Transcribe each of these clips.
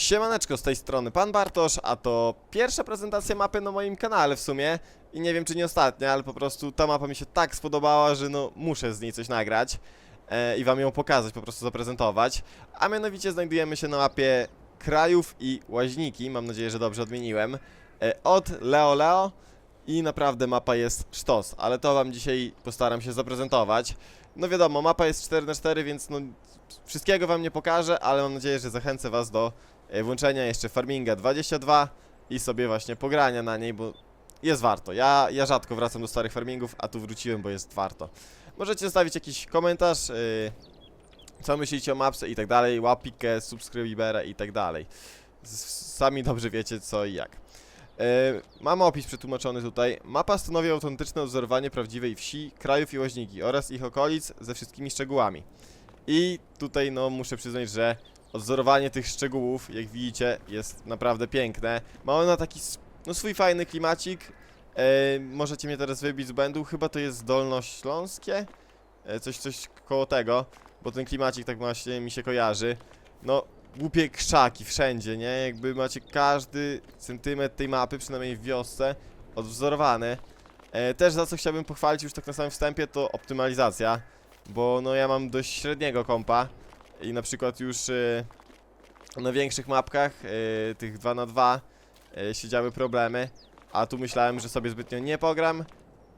Siemaneczko, z tej strony Pan Bartosz, a to pierwsza prezentacja mapy na moim kanale w sumie i nie wiem czy nie ostatnia, ale po prostu ta mapa mi się tak spodobała, że no muszę z niej coś nagrać e, i wam ją pokazać, po prostu zaprezentować. A mianowicie znajdujemy się na mapie krajów i łaźniki, mam nadzieję, że dobrze odmieniłem, e, od Leo Leo i naprawdę mapa jest sztos, ale to wam dzisiaj postaram się zaprezentować. No wiadomo, mapa jest 4 na 4 więc no wszystkiego wam nie pokażę, ale mam nadzieję, że zachęcę was do włączenia jeszcze Farminga 22 i sobie właśnie pogrania na niej, bo jest warto. Ja, ja rzadko wracam do starych farmingów, a tu wróciłem, bo jest warto. Możecie zostawić jakiś komentarz, yy, co myślicie o mapce i tak dalej, łapikę, subskrybera i tak dalej. Sami dobrze wiecie co i jak. Yy, mamy opis przetłumaczony tutaj. Mapa stanowi autentyczne odzorowanie prawdziwej wsi, krajów i łaźniki oraz ich okolic ze wszystkimi szczegółami. I tutaj no muszę przyznać, że odzorowanie tych szczegółów, jak widzicie, jest naprawdę piękne. Ma ona taki no, swój fajny klimacik. E, możecie mnie teraz wybić z błędu, chyba to jest Dolnośląskie? E, coś, coś koło tego, bo ten klimacik tak właśnie mi się kojarzy. No, głupie krzaki wszędzie, nie? Jakby macie każdy centymetr tej mapy, przynajmniej w wiosce, odwzorowany. E, też za co chciałbym pochwalić już tak na samym wstępie, to optymalizacja. Bo no ja mam dość średniego kompa i na przykład już e, na większych mapkach, e, tych 2 na 2 e, się działy problemy, a tu myślałem, że sobie zbytnio nie pogram,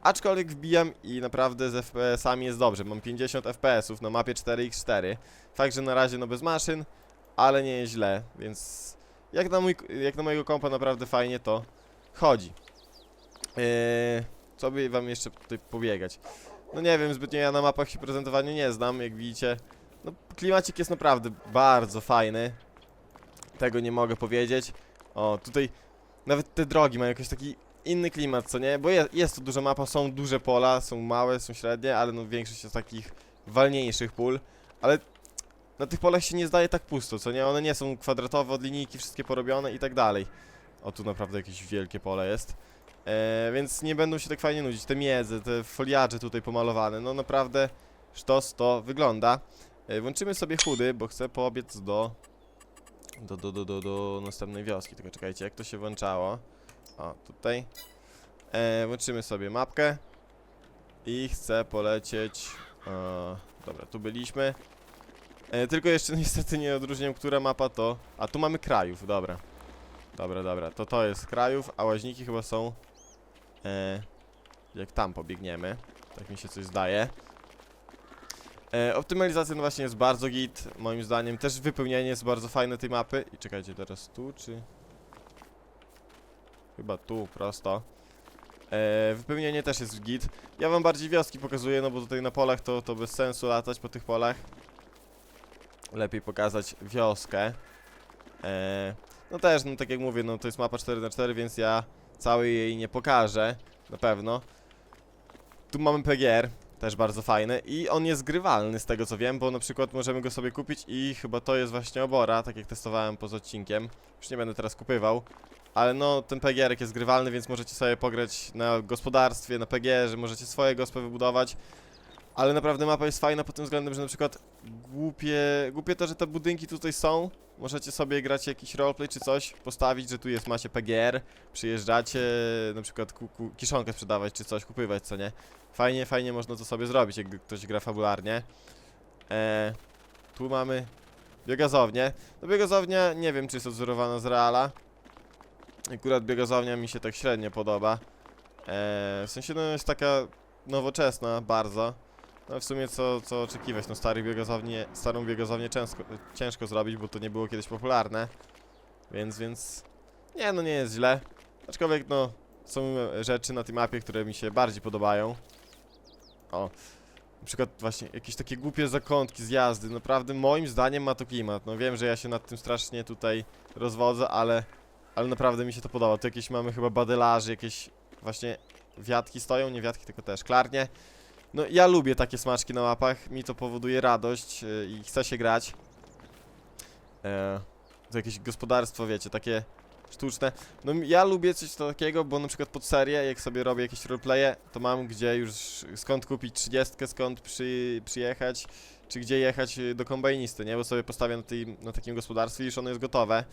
aczkolwiek wbijam i naprawdę z FPS-ami jest dobrze, mam 50 FPS-ów na mapie 4x4, fakt, że na razie no bez maszyn, ale nie jest źle, więc jak na, mój, jak na mojego kompa naprawdę fajnie to chodzi. Eee, co by wam jeszcze tutaj pobiegać? No nie wiem, zbytnio ja na mapach się prezentowania nie znam, jak widzicie. No klimacik jest naprawdę bardzo fajny. Tego nie mogę powiedzieć. O, tutaj nawet te drogi mają jakiś taki inny klimat, co nie? Bo je, jest to duża mapa, są duże pola, są małe, są średnie, ale no większość jest takich walniejszych pól. Ale na tych polach się nie zdaje tak pusto, co nie? One nie są kwadratowe od linijki, wszystkie porobione i tak dalej. O, tu naprawdę jakieś wielkie pole jest. E, więc nie będą się tak fajnie nudzić. Te miedze, te foliarze tutaj pomalowane, no naprawdę sztos to wygląda. E, włączymy sobie chudy, bo chcę poobiec do, do, do, do, do, do następnej wioski. Tylko czekajcie, jak to się włączało. O, tutaj. E, włączymy sobie mapkę. I chcę polecieć... E, dobra, tu byliśmy. E, tylko jeszcze niestety nie odróżniam, która mapa to... A, tu mamy krajów, dobra. Dobra, dobra, to to jest krajów, a łaźniki chyba są... E, jak tam pobiegniemy. Tak mi się coś zdaje. E, optymalizacja no właśnie jest bardzo git, moim zdaniem. Też wypełnienie jest bardzo fajne tej mapy. I czekajcie, teraz tu, czy... Chyba tu, prosto. E, wypełnienie też jest git. Ja wam bardziej wioski pokazuję, no bo tutaj na polach to, to bez sensu latać po tych polach. Lepiej pokazać wioskę. E, no też, no tak jak mówię, no to jest mapa 4x4, więc ja całej jej nie pokażę, na pewno. Tu mamy PGR, też bardzo fajny i on jest grywalny z tego co wiem, bo na przykład możemy go sobie kupić i chyba to jest właśnie obora, tak jak testowałem poza odcinkiem. Już nie będę teraz kupywał, ale no ten PGR jest grywalny, więc możecie sobie pograć na gospodarstwie, na PGR, możecie swoje gospę wybudować. Ale naprawdę mapa jest fajna pod tym względem, że na przykład głupie, głupie to, że te budynki tutaj są. Możecie sobie grać jakiś roleplay czy coś, postawić, że tu jest, macie PGR, przyjeżdżacie, na przykład ku, ku, kiszonkę sprzedawać czy coś, kupywać, co nie. Fajnie, fajnie można to sobie zrobić, jak ktoś gra fabularnie. E, tu mamy biogazownię. No biogazownia, nie wiem czy jest odzorowana z Reala. Akurat biogazownia mi się tak średnio podoba. E, w sensie no jest taka nowoczesna bardzo. No w sumie co, co oczekiwać, no stary biogazownię, starą biogazownię ciężko, ciężko zrobić, bo to nie było kiedyś popularne. Więc, więc... Nie, no nie jest źle. Aczkolwiek no, są rzeczy na tej mapie, które mi się bardziej podobają. O, na przykład właśnie jakieś takie głupie zakątki z jazdy, naprawdę moim zdaniem ma to klimat. No wiem, że ja się nad tym strasznie tutaj rozwodzę, ale, ale naprawdę mi się to podoba. Tu jakieś mamy chyba badelarzy, jakieś właśnie wiatki stoją, nie wiatki, tylko też szklarnie. No ja lubię takie smaczki na mapach, mi to powoduje radość yy, i chce się grać. E, to jakieś gospodarstwo, wiecie, takie sztuczne. No ja lubię coś takiego, bo na przykład pod serię, jak sobie robię jakieś roleplaye, to mam gdzie już skąd kupić 30, skąd przy, przyjechać, czy gdzie jechać y, do kombajnisty, nie? Bo sobie postawię na, tej, na takim gospodarstwie i już ono jest gotowe.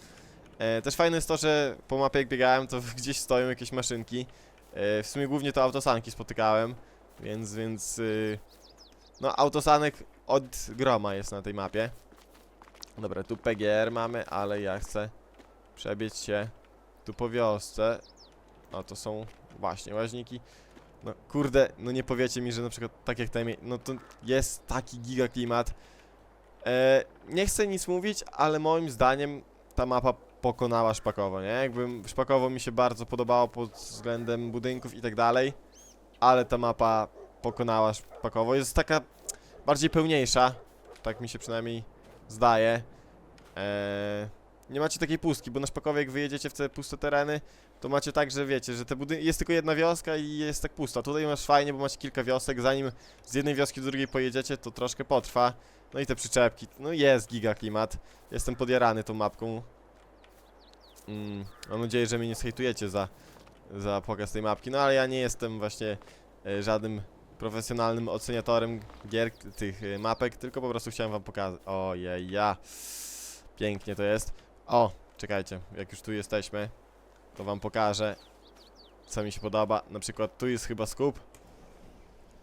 E, też fajne jest to, że po mapie jak biegałem, to gdzieś stoją jakieś maszynki. E, w sumie głównie to autosanki spotykałem, więc, więc... Y, no autosanek od groma jest na tej mapie. Dobra, tu PGR mamy, ale ja chcę przebiec się tu po wiosce. O, to są właśnie łaźniki. No kurde, no nie powiecie mi, że na przykład tak jak tam, no to jest taki giga klimat. E, nie chcę nic mówić, ale moim zdaniem ta mapa pokonała Szpakowo, nie? Jakby Szpakowo mi się bardzo podobało pod względem budynków i tak dalej, ale ta mapa pokonała Szpakowo. Jest taka bardziej pełniejsza, tak mi się przynajmniej zdaje. Eee, nie macie takiej pustki, bo na Szpakowie jak wyjedziecie w te puste tereny, to macie tak, że wiecie, że te jest tylko jedna wioska i jest tak pusta. Tutaj masz fajnie, bo macie kilka wiosek, zanim z jednej wioski do drugiej pojedziecie, to troszkę potrwa. No i te przyczepki, no jest giga klimat. Jestem podjarany tą mapką. Mm, mam nadzieję, że mnie nie zhejtujecie za, za pokaz tej mapki, no ale ja nie jestem właśnie e, żadnym profesjonalnym oceniatorem gier, tych e, mapek, tylko po prostu chciałem wam pokazać. Ojej, ja. Pięknie to jest. O, czekajcie, jak już tu jesteśmy, to wam pokażę, co mi się podoba. Na przykład tu jest chyba skup.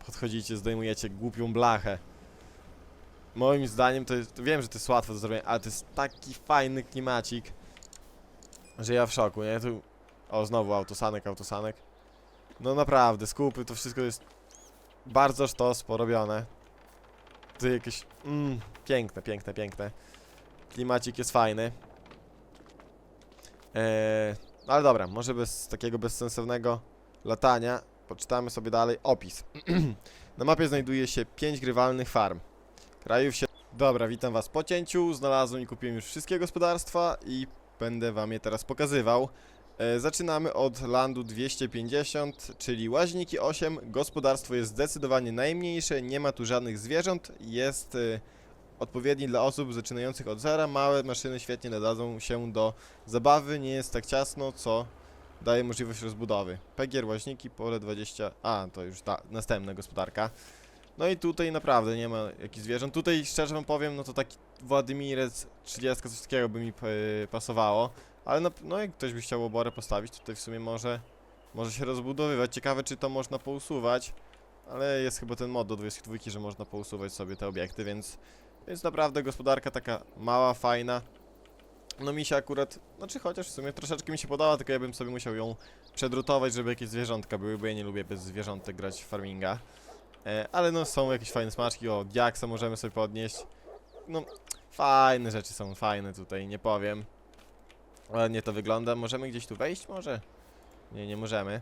Podchodzicie, zdejmujecie głupią blachę. Moim zdaniem to jest, wiem, że to jest łatwe do zrobienia, ale to jest taki fajny klimacik, że ja w szoku, nie? Tu, o, znowu autosanek, autosanek. No naprawdę, skupy, to wszystko jest bardzo sztos porobione. Tu jakieś, mm, piękne, piękne, piękne. Klimacik jest fajny. Eee, ale dobra, może bez takiego bezsensownego latania poczytamy sobie dalej opis. Na mapie znajduje się 5 grywalnych farm. Krajów się... Dobra, witam was po cięciu. Znalazłem i kupiłem już wszystkie gospodarstwa i będę wam je teraz pokazywał. E, zaczynamy od landu 250, czyli łaźniki 8. Gospodarstwo jest zdecydowanie najmniejsze, nie ma tu żadnych zwierząt. Jest e, odpowiedni dla osób zaczynających od zera. Małe maszyny świetnie nadadzą się do zabawy, nie jest tak ciasno, co daje możliwość rozbudowy. Pegier, łaźniki, pole 20... A, to już ta następna gospodarka. No i tutaj naprawdę nie ma jakichś zwierząt. Tutaj szczerze wam powiem, no to taki Władimirec 30 coś takiego by mi e, pasowało. Ale no, no jak ktoś by chciał oborę postawić, tutaj w sumie może, może się rozbudowywać. Ciekawe czy to można pousuwać. Ale jest chyba ten mod do 22, że można pousuwać sobie te obiekty, więc, więc naprawdę gospodarka taka mała, fajna. No mi się akurat, znaczy chociaż w sumie troszeczkę mi się podoba, tylko ja bym sobie musiał ją przedrutować, żeby jakieś zwierzątka były, bo ja nie lubię bez zwierzątek grać w farminga. E, ale no są jakieś fajne smaczki, o diaksa możemy sobie podnieść. No fajne rzeczy są, fajne tutaj, nie powiem. Ładnie to wygląda, możemy gdzieś tu wejść może? Nie, nie możemy.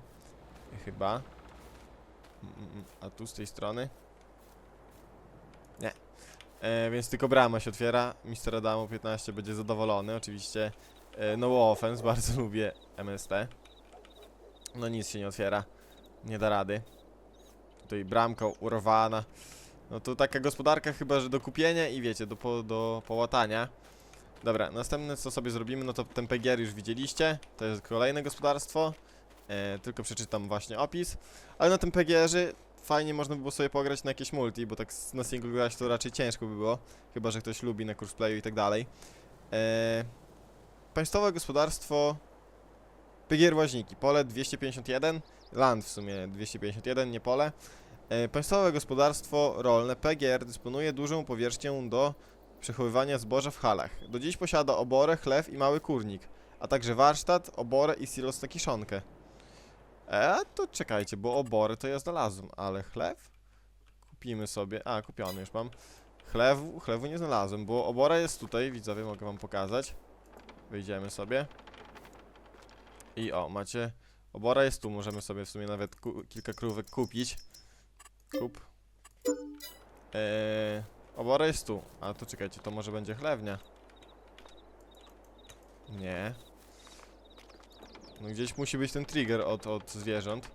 Chyba. Mm, mm, A tu z tej strony? Nie. E, więc tylko brama się otwiera. Mister Adamo 15 będzie zadowolony, oczywiście. E, no offense, bardzo lubię MST. No nic się nie otwiera. Nie da rady. Tutaj bramka urwana. No to taka gospodarka chyba, że do kupienia i wiecie, do, po, do połatania. Dobra, następne co sobie zrobimy, no to ten PGR już widzieliście. To jest kolejne gospodarstwo. E, tylko przeczytam właśnie opis. Ale na tym PGR-ze fajnie można by było sobie pograć na jakieś multi, bo tak na single grać to raczej ciężko by było. Chyba, że ktoś lubi na playu i tak dalej. E, państwowe gospodarstwo PGR Łaźniki, pole 251, land w sumie 251, nie pole. E, państwowe gospodarstwo rolne PGR dysponuje dużą powierzchnią do przechowywania zboża w halach. Do dziś posiada oborę, chlew i mały kurnik, a także warsztat, oborę i silos na kiszonkę. E, to czekajcie, bo oborę to ja znalazłem, ale chlew? Kupimy sobie, a kupiony już mam. Chlewu, chlewu nie znalazłem, bo obora jest tutaj, widzowie, mogę wam pokazać. Wyjdziemy sobie. I o, macie, obora jest tu, możemy sobie w sumie nawet kilka krówek kupić. Kup. Eee, obora jest tu, a to czekajcie, to może będzie chlewnia. Nie. No gdzieś musi być ten trigger od, od zwierząt.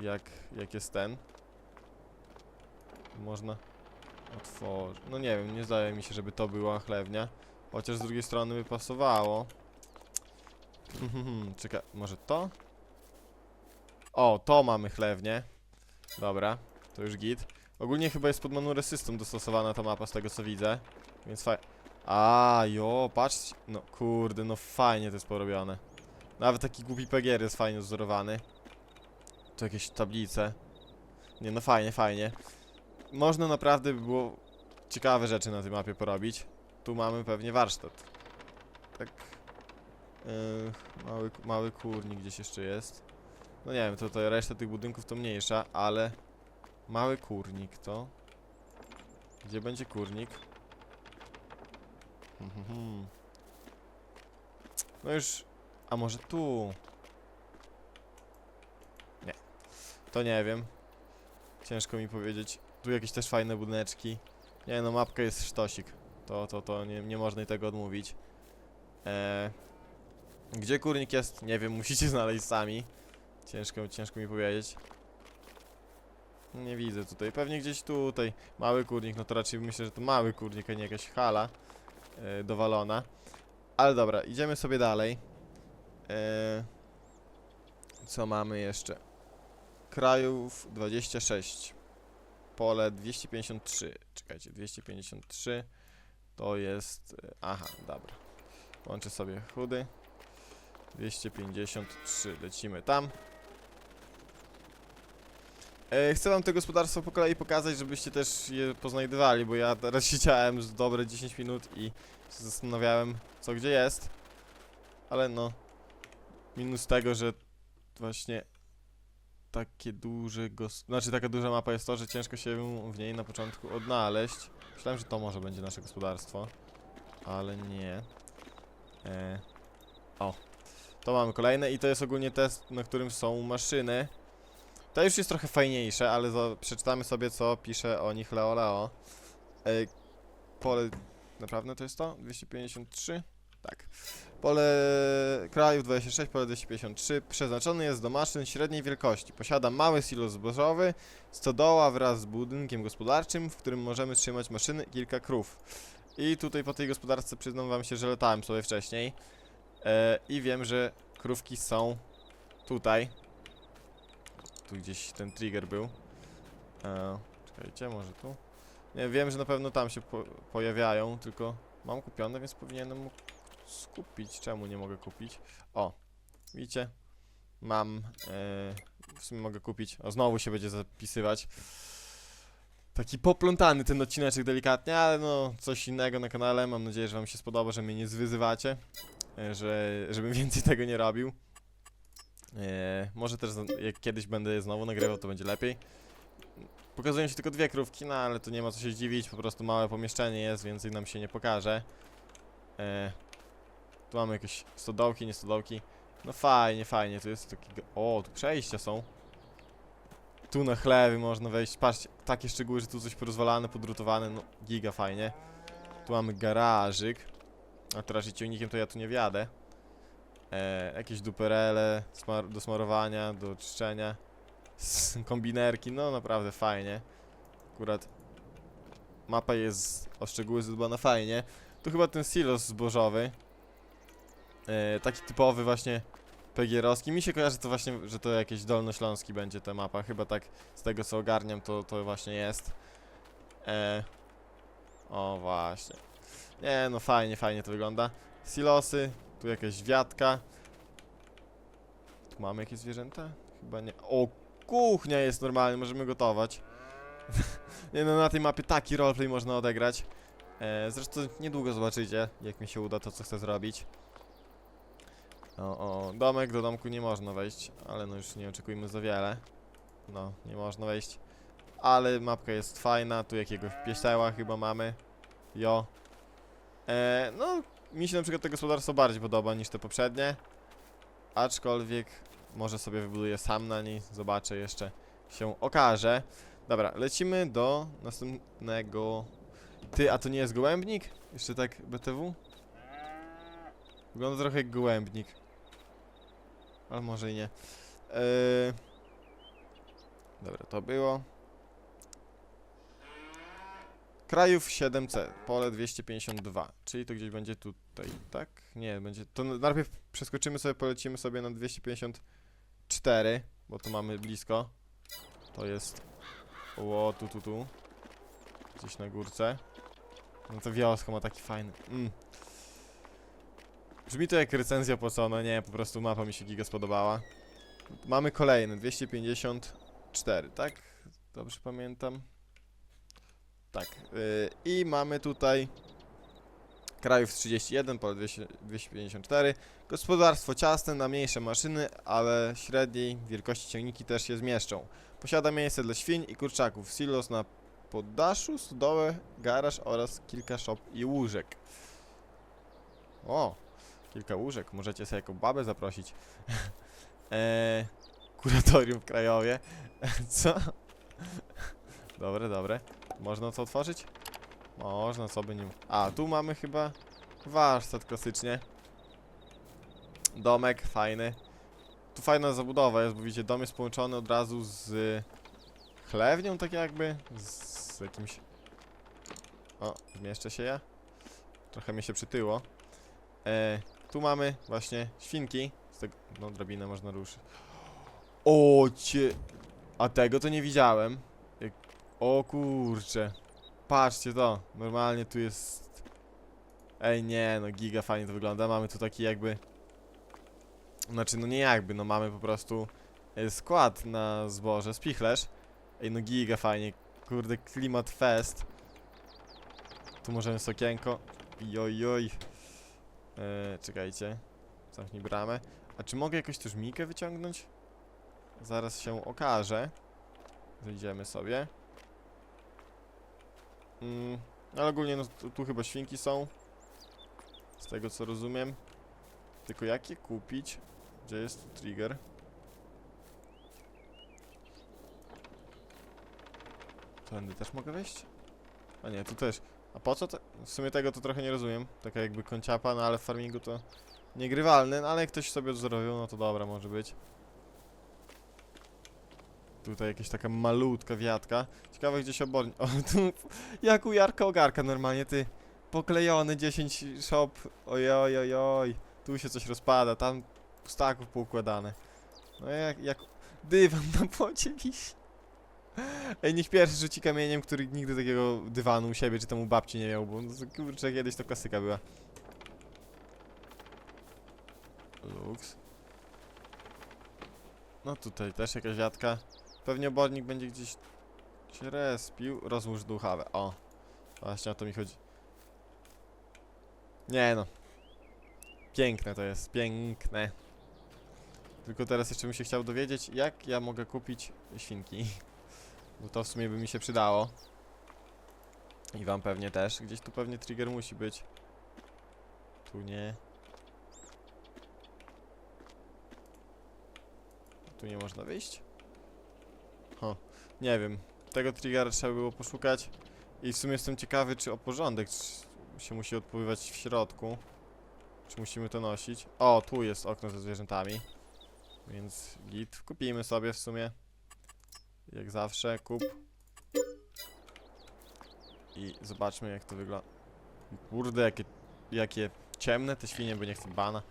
Jak, jak jest ten. Można otworzyć. No nie wiem, nie zdaje mi się, żeby to była chlewnia. Chociaż z drugiej strony by pasowało. Mhm, Czekaj, może to? O, to mamy chlewnię. Dobra, to już git. Ogólnie chyba jest pod Manure System dostosowana ta mapa z tego co widzę. Więc fajnie. A, jo, patrz. No kurde, no fajnie to jest porobione. Nawet taki głupi PGR jest fajnie wzorowany. Tu jakieś tablice. Nie, no fajnie, fajnie. Można naprawdę by było ciekawe rzeczy na tej mapie porobić. Tu mamy pewnie warsztat. Tak. Yy, mały, mały kurnik gdzieś jeszcze jest. No nie wiem, to, to reszta tych budynków to mniejsza, ale mały kurnik to. Gdzie będzie kurnik? Mhm. No już. A może tu? Nie. To nie wiem. Ciężko mi powiedzieć. Tu jakieś też fajne budyneczki. Nie no, mapka jest sztosik. To, to, to nie, nie można i tego odmówić. Eee, gdzie kurnik jest? Nie wiem, musicie znaleźć sami. Ciężko, ciężko mi powiedzieć. Nie widzę tutaj. Pewnie gdzieś tutaj. Mały kurnik, no to raczej myślę, że to mały kurnik, a nie jakaś hala e, dowalona. Ale dobra, idziemy sobie dalej. E, co mamy jeszcze? Krajów 26. Pole 253. Czekajcie, 253 to jest. e, Aha, dobra. Łączę sobie chudy. 253. Lecimy tam. E, chcę wam to gospodarstwo po kolei pokazać, żebyście też je poznajdywali, bo ja teraz siedziałem z dobre 10 minut i zastanawiałem, co gdzie jest. Ale no, minus tego, że właśnie takie duże. Znaczy taka duża mapa jest to, że ciężko się w niej na początku odnaleźć. Myślałem, że to może będzie nasze gospodarstwo, ale nie. E... O, to mamy kolejne i to jest ogólnie test, na którym są maszyny. To już jest trochę fajniejsze, ale przeczytamy sobie, co pisze o nich Leo Leo. E, pole... Naprawdę to jest to? 253? Tak. Pole krajów 26, pole 253. Przeznaczony jest do maszyn średniej wielkości. Posiada mały silos zbożowy, stodoła wraz z budynkiem gospodarczym, w którym możemy trzymać maszyny i kilka krów. I tutaj po tej gospodarce przyznam wam się, że latałem sobie wcześniej. E, I wiem, że krówki są tutaj. Tu gdzieś ten trigger był. E, czekajcie, może tu? Nie, wiem, że na pewno tam się po pojawiają, tylko mam kupione, więc powinienem mógł skupić. Czemu nie mogę kupić? O, widzicie? Mam, e, w sumie mogę kupić. O, znowu się będzie zapisywać. Taki poplątany ten odcineczek delikatnie, ale no coś innego na kanale. Mam nadzieję, że wam się spodoba, że mnie nie zwyzywacie, e, że, żebym więcej tego nie robił. E, może też jak kiedyś będę je znowu nagrywał, to będzie lepiej. Pokazują się tylko dwie krówki, no ale to nie ma co się zdziwić, po prostu małe pomieszczenie jest, więcej nam się nie pokaże. E, tu mamy jakieś stodołki, nie stodołki. No fajnie, fajnie, tu jest taki... O, tu przejścia są. Tu na chlewy można wejść, patrzcie, takie szczegóły, że tu coś porozwalane, podrutowane, no giga fajnie. Tu mamy garażyk. A teraz ciągnikiem to ja tu nie wjadę. E, jakieś duperele smar do smarowania, do czyszczenia. Kombinerki, no naprawdę fajnie. Akurat mapa jest o szczegóły zadbana fajnie. Tu chyba ten silos zbożowy. E, taki typowy właśnie PGR-owski. Mi się kojarzy to właśnie, że to jakieś dolnośląski będzie ta mapa. Chyba tak z tego co ogarniam to, to właśnie jest. E, o właśnie. Nie no fajnie, fajnie to wygląda. Silosy, tu jakaś wiatka. Tu mamy jakieś zwierzęta? Chyba nie. O, kuchnia jest normalnie, możemy gotować. nie no, na tej mapie taki roleplay można odegrać. E, zresztą niedługo zobaczycie, jak mi się uda to, co chcę zrobić. O, o, domek do domku nie można wejść, ale no już nie oczekujmy za wiele. No, nie można wejść. Ale mapka jest fajna, tu jakiegoś pieseła chyba mamy. Jo. E, no, mi się na przykład to gospodarstwo bardziej podoba niż te poprzednie. Aczkolwiek może sobie wybuduję sam na niej, zobaczę jeszcze, się okaże. Dobra, lecimy do następnego. Ty, a to nie jest gołębnik? Jeszcze tak BTW? Wygląda trochę jak gołębnik. Ale może i nie. Eee... Dobra, to było. Krajów 7C, pole 252, czyli to gdzieś będzie tutaj, tak? Nie, będzie, to najpierw przeskoczymy sobie, polecimy sobie na 254, bo to mamy blisko. To jest, o, tu, tu, tu, gdzieś na górce. No to wioska ma taki fajny, mm. Brzmi to jak recenzja opłacona, nie, po prostu mapa mi się giga spodobała. Mamy kolejny, 254, tak? Dobrze pamiętam. Tak. Yy, I mamy tutaj krajów 31, pole 200, 254. Gospodarstwo ciasne na mniejsze maszyny, ale średniej wielkości ciągniki też się zmieszczą. Posiada miejsce dla świń i kurczaków, silos na poddaszu, stodołę, garaż oraz kilka szop i łóżek. O, kilka łóżek, możecie sobie jako babę zaprosić. eee, kuratorium w Krajowie. Co? Dobre, dobre. Można to otworzyć? Można, co by nie... A, tu mamy chyba warsztat klasycznie. Domek fajny. Tu fajna zabudowa jest, bo widzicie, dom jest połączony od razu z chlewnią, tak jakby. Z jakimś... O, zmieszczę się ja. Trochę mi się przytyło. E, tu mamy właśnie świnki. Z tego, no, drabinę można ruszyć. O, cie... A tego to nie widziałem. O kurcze. Patrzcie to. Normalnie tu jest... Ej, nie, no giga fajnie to wygląda. Mamy tu taki jakby... Znaczy, no nie jakby, no mamy po prostu e, skład na zboże, spichlerz. Ej, no giga fajnie. Kurde, klimat fest. Tu możemy sokienko. Jojoj. Eee, czekajcie. Zamknij bramę. A czy mogę jakoś tu żmijkę wyciągnąć? Zaraz się okaże. Wyjdziemy sobie. Mm, ale ogólnie no, tu, tu chyba świnki są. Z tego co rozumiem. Tylko jak je kupić? Gdzie jest tu trigger? Tędy też mogę wejść? A nie, tu też. A po co to? W sumie tego to trochę nie rozumiem. Taka jakby konciapa, no ale w farmingu to niegrywalny, no ale jak ktoś sobie odzorowił, no to dobra, może być. Tutaj jakaś taka malutka wiatka. Ciekawe gdzie się oborni... O, tu jak u Jarka Ogarka normalnie, ty. Poklejony 10 shop. Ojoj, oj, oj. Tu się coś rozpada, tam pustaków poukładane. No jak, jak dywan na płocie wisi. Ej, niech pierwszy rzuci kamieniem, który nigdy takiego dywanu u siebie, czy tam u babci nie miał, bo no, kurczę, kiedyś to klasyka była. Lux. No tutaj też jakaś wiatka. Pewnie obornik będzie gdzieś się respił. Rozłóż duchawę. O. Właśnie o to mi chodzi. Nie no. Piękne to jest, piękne. Tylko teraz jeszcze bym się chciał dowiedzieć, jak ja mogę kupić świnki. Bo to w sumie by mi się przydało. I wam pewnie też. Gdzieś tu pewnie trigger musi być. Tu nie. Tu nie można wyjść? Ho, nie wiem. Tego triggera trzeba było poszukać. I w sumie jestem ciekawy, czy o porządek się musi odpływać w środku. Czy musimy to nosić? O, tu jest okno ze zwierzętami. Więc git. Kupimy sobie w sumie. Jak zawsze, kup. I zobaczmy jak to wygląda. Kurde, jakie, jakie ciemne te świnie, bo nie chcę bana.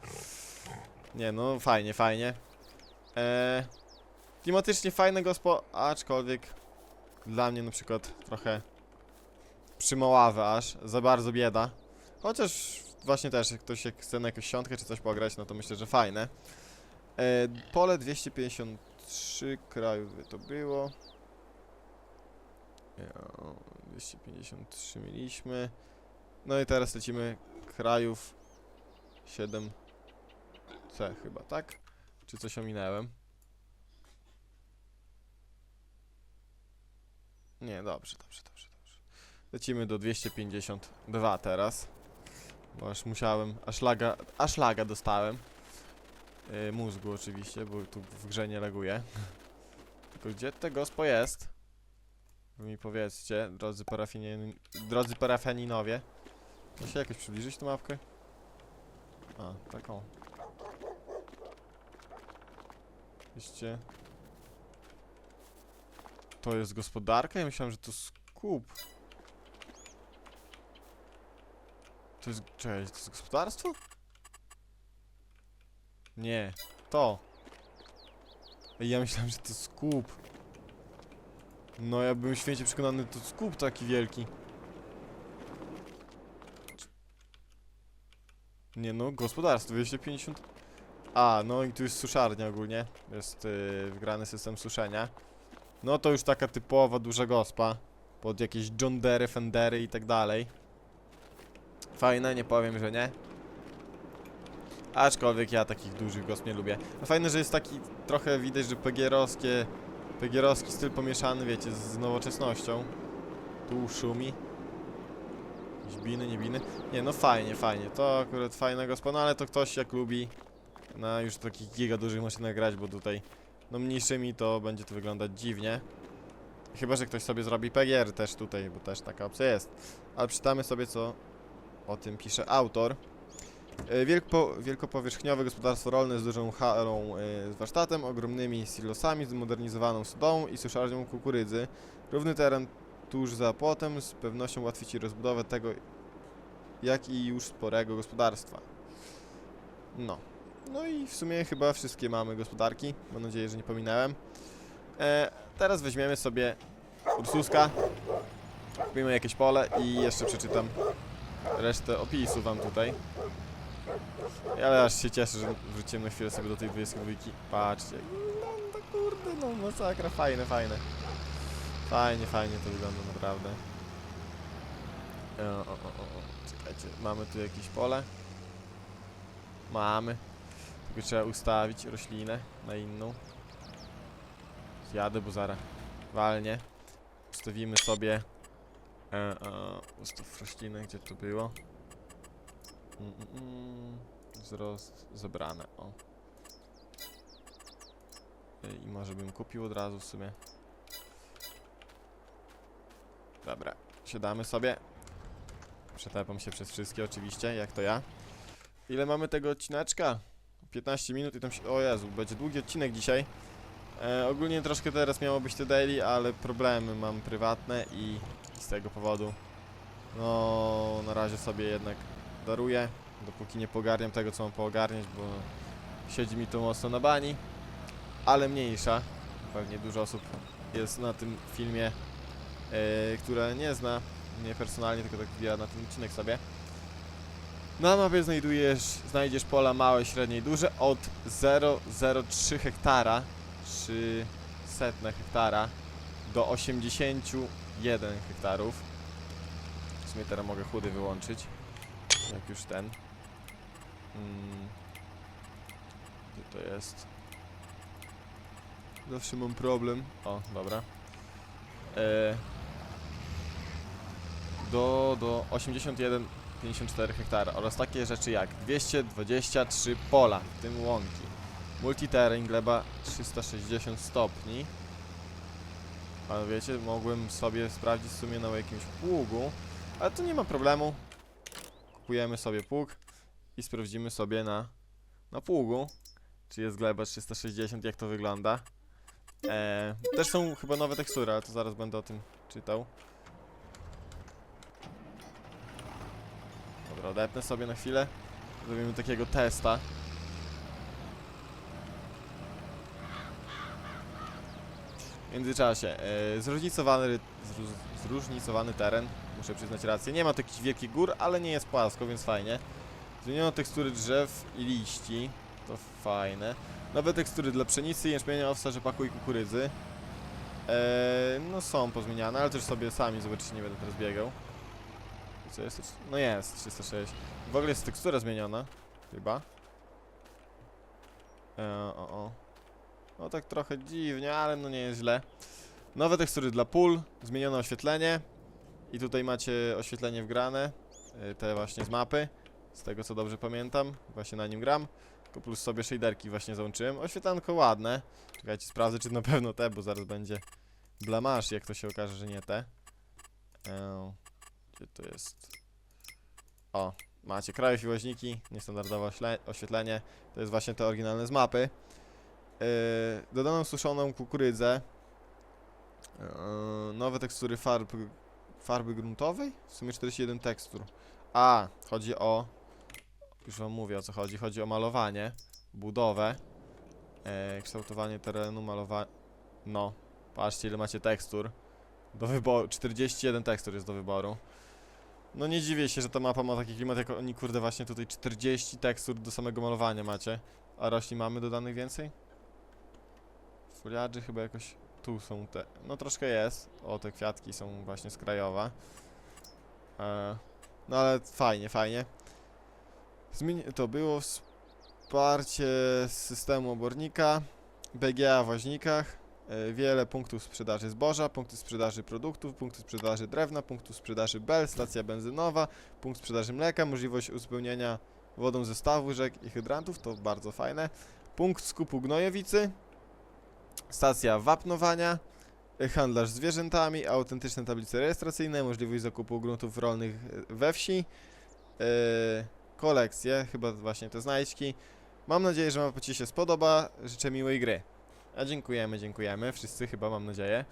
Nie, no fajnie, fajnie. Eee, klimatycznie fajne gospo, aczkolwiek dla mnie na przykład trochę przymaławe aż, za bardzo bieda. Chociaż właśnie też, jak ktoś chce na jakąś siątkę czy coś pograć, no to myślę, że fajne. E, pole 253 krajów to było. Ja, 253 mieliśmy. No i teraz lecimy krajów 7C chyba, tak? Czy coś ominęłem? Nie, dobrze, dobrze, dobrze, dobrze. Lecimy do 252 teraz. Bo aż musiałem, aż laga, aż laga dostałem. Yy, mózgu oczywiście, bo tu w grze nie laguje. Tylko gdzie te gospo jest? Wy mi powiedzcie, drodzy parafinie, drodzy parafianinowie. Da się jakoś przybliżyć tą mapkę? A, taką. Wiecie. To jest gospodarka? Ja myślałem, że to skup. To jest, czekaj, to jest gospodarstwo? Nie, to. Ej, Ja myślałem, że to skup. No, ja byłem święcie przekonany, to skup taki wielki. Nie no, gospodarstwo, 250... A, no i tu jest suszarnia ogólnie. Jest yy, wgrany system suszenia. No to już taka typowa duża gospa. Pod jakieś John Fendery i tak dalej. Fajne, nie powiem, że nie. Aczkolwiek ja takich dużych gosp nie lubię. No fajne, że jest taki trochę widać, że pegierowskie, pegierowski styl pomieszany, wiecie, z nowoczesnością. Tu szumi. Biny, nie biny. Nie, no fajnie, fajnie. To akurat fajna gospa, no ale to ktoś jak lubi na już takich giga dużych maszynach grać, bo tutaj no mniejszymi to będzie to wyglądać dziwnie. Chyba, że ktoś sobie zrobi PGR też tutaj, bo też taka opcja jest. Ale czytamy sobie, co o tym pisze autor. E, Wielko, wielkopowierzchniowe gospodarstwo rolne z dużą halą e, z warsztatem, ogromnymi silosami, zmodernizowaną stodołą i suszarnią kukurydzy. Równy teren tuż za płotem z pewnością ułatwi Ci rozbudowę tego, jak i już sporego gospodarstwa. No. No i w sumie chyba wszystkie mamy gospodarki. Mam nadzieję, że nie pominąłem. E, teraz weźmiemy sobie Ursuska. Kupimy jakieś pole i jeszcze przeczytam resztę opisu wam tutaj. Ale aż się cieszę, że wróciłem na chwilę sobie do tej 22. Patrzcie. No to kurde, no masakra, fajne, fajne. Fajnie, fajnie to wygląda naprawdę. E, o, o, o, o. Czekajcie, mamy tu jakieś pole? Mamy. Tylko trzeba ustawić roślinę na inną. Zjadę, bo zaraz walnie. Ustawimy sobie e, e, ustaw roślinę, gdzie to było. Mm, mm, mm. Wzrost zebrane, o. E, I może bym kupił od razu w sumie. Dobra, siadamy sobie. Przetapam się przez wszystkie oczywiście, jak to ja. Ile mamy tego odcineczka? 15 minut i tam się... O Jezu, będzie długi odcinek dzisiaj. E, ogólnie troszkę teraz miało być to daily, ale problemy mam prywatne i, z tego powodu no na razie sobie jednak daruję, dopóki nie pogarniam tego co mam poogarniać, bo siedzi mi to mocno na bani, ale mniejsza. Pewnie dużo osób jest na tym filmie, e, które nie zna mnie personalnie, tylko tak wbija na ten odcinek sobie. Na mapie znajdujesz, znajdziesz pola małe, średnie i duże od 0,03 hektara, 300 hektara do 81 hektarów. W sumie teraz mogę chudy wyłączyć, jak już ten. Mm. Gdzie to jest? Zawsze mam problem. O, dobra. E, do, do 81 54 hektara oraz takie rzeczy jak 223 pola, w tym łąki. Multiterrain gleba 360 stopni. Ale wiecie, mogłem sobie sprawdzić w sumie na jakimś pługu, ale to nie ma problemu. Kupujemy sobie pług i sprawdzimy sobie na, na pługu, czy jest gleba 360, jak to wygląda. Eee, też są chyba nowe tekstury, ale to zaraz będę o tym czytał. Dobra, sobie na chwilę. Zrobimy takiego testa. W międzyczasie, e, zróżnicowany, zróżnicowany teren, muszę przyznać rację. Nie ma tu jakichś wielkich gór, ale nie jest płasko, więc fajnie. Zmieniono tekstury drzew i liści, to fajne. Nowe tekstury dla pszenicy, jęczmienia, owsa, rzepaku i kukurydzy. E, no są pozmieniane, ale też sobie sami zobaczycie, nie będę teraz biegał. Co jest? No jest, 306. W ogóle jest tekstura zmieniona, chyba. E, o, o. No tak trochę dziwnie, ale no nie jest źle. Nowe tekstury dla pól, zmienione oświetlenie. I tutaj macie oświetlenie wgrane, e, te właśnie z mapy. Z tego co dobrze pamiętam, właśnie na nim gram. Tylko plus sobie shaderki właśnie załączyłem. Oświetlanko ładne. Czekajcie, sprawdzę czy na pewno te, bo zaraz będzie blamasz, jak to się okaże, że nie te. E, gdzie to jest? O, macie krajów i niestandardowe oświetlenie. To jest właśnie te oryginalne z mapy. Yy, dodano suszoną kukurydzę. Yy, nowe tekstury farb, farby gruntowej. W sumie 41 tekstur. A, chodzi o... Już wam mówię o co chodzi. Chodzi o malowanie, budowę, e, kształtowanie terenu, malowanie... No, patrzcie ile macie tekstur. Do wyboru, 41 tekstur jest do wyboru. No nie dziwię się, że ta mapa ma taki klimat, jak oni kurde właśnie tutaj 40 tekstur do samego malowania macie. A roślin mamy dodanych więcej? Foliarzy chyba jakoś tu są te... No troszkę jest. O, te kwiatki są właśnie z krajowa. E, no ale fajnie, fajnie. Zmieni to było wsparcie systemu obornika, BGA w woźnikach, e, wiele punktów sprzedaży zboża, punkty sprzedaży produktów, punkty sprzedaży drewna, punktów sprzedaży bel, stacja benzynowa, punkt sprzedaży mleka, możliwość uzupełnienia wodą zestawu rzek i hydrantów, to bardzo fajne. Punkt skupu gnojowicy, stacja wapnowania, y, handlarz zwierzętami, autentyczne tablice rejestracyjne, możliwość zakupu gruntów rolnych y, we wsi, yy, kolekcje, chyba właśnie te znajdźki. Mam nadzieję, że mapa Ci się spodoba, życzę miłej gry. A dziękujemy, dziękujemy, wszyscy chyba mam nadzieję.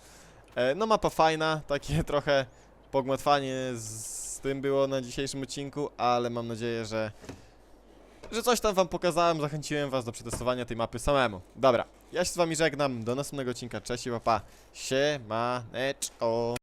E, no mapa fajna, takie trochę pogmatwanie z, tym było na dzisiejszym odcinku, ale mam nadzieję, że że coś tam wam pokazałem, zachęciłem was do przetestowania tej mapy samemu. Dobra, ja się z wami żegnam, do następnego odcinka, cześć i papa, siemaneczko.